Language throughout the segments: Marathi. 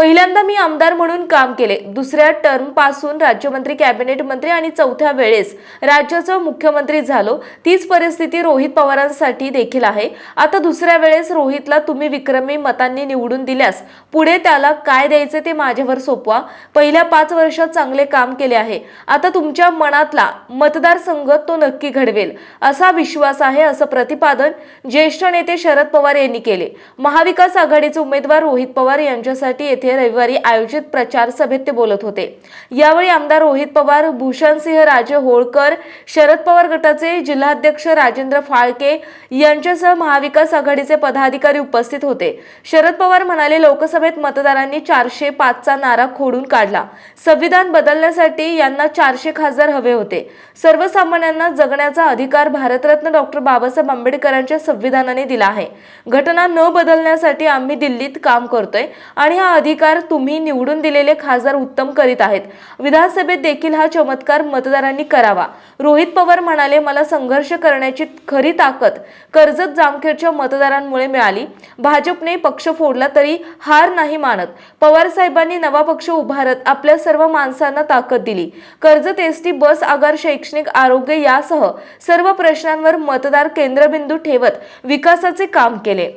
पहिल्यांदा मी आमदार म्हणून काम केले. दुसऱ्या टर्मपासून राज्यमंत्री कॅबिनेट मंत्री आणि चौथ्या वेळेस राज्याचा मुख्यमंत्री झालो. तीच परिस्थिती रोहित पवारांसाठी देखील आहे. आता दुसऱ्या वेळेस रोहितला तुम्ही विक्रमी मतांनी निवडून दिल्यास पुढे त्याला काय द्यायचे ते माझ्यावर सोपवा. पहिल्या पाच वर्षात चांगले काम केले आहे. आता तुमच्या मनातला मतदारसंघ तो नक्की घडवेल असा विश्वास आहे असं प्रतिपादन ज्येष्ठ नेते शरद पवार यांनी केले. महाविकास आघाडीचे उमेदवार रोहित पवार यांच्यासाठी येथे रविवारी आयोजित प्रचार सभेत ते बोलत होते. यावेळी आमदार रोहित पवार भूषणसिंह राजे होळकर शरद पवार गटाचे जिल्हाध्यक्ष राजेंद्र फाळके यांच्यासह महाविकास आघाडीचे पदाधिकारी उपस्थित होते. शरद पवार म्हणाले लोकसभेत मतदारांनी चारशे पाचचा नारा खोडून काढला. संविधान बदलण्यासाठी यांना चारशे खासदार हवे होते. सर्वसामान्यांना जगण्याचा अधिकार भारतरत्न डॉक्टर बाबासाहेब आंबेडकरांच्या संविधानाने दिला आहे. घटना न बदलण्यासाठी आम्ही दिल्लीत काम करतोय आणि हा अधिकार तुम्ही निवडून दिलेले खासदार उत्तम करीत आहेत. विधानसभेत देखील हा चमत्कार मतदारांनी करावा. रोहित पवार म्हणाले मला संघर्ष करण्याची खरी ताकद कर्जत जामखेडच्या मतदारांमुळे मिळाली. भाजपने पक्ष फोडला तरी हार नाही मानत. पवार साहेबांनी नवा पक्ष उभारत आपल्या सर्व माणसांना ताकद दिली. कर्जत एसटी बस आगार शैक्षणिक आरोग्य यासह सर्व प्रश्नांवर मतदार केंद्रबिंदू ठेवत विकासाचे काम केले.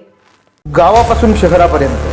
गावापासून शहरापर्यंत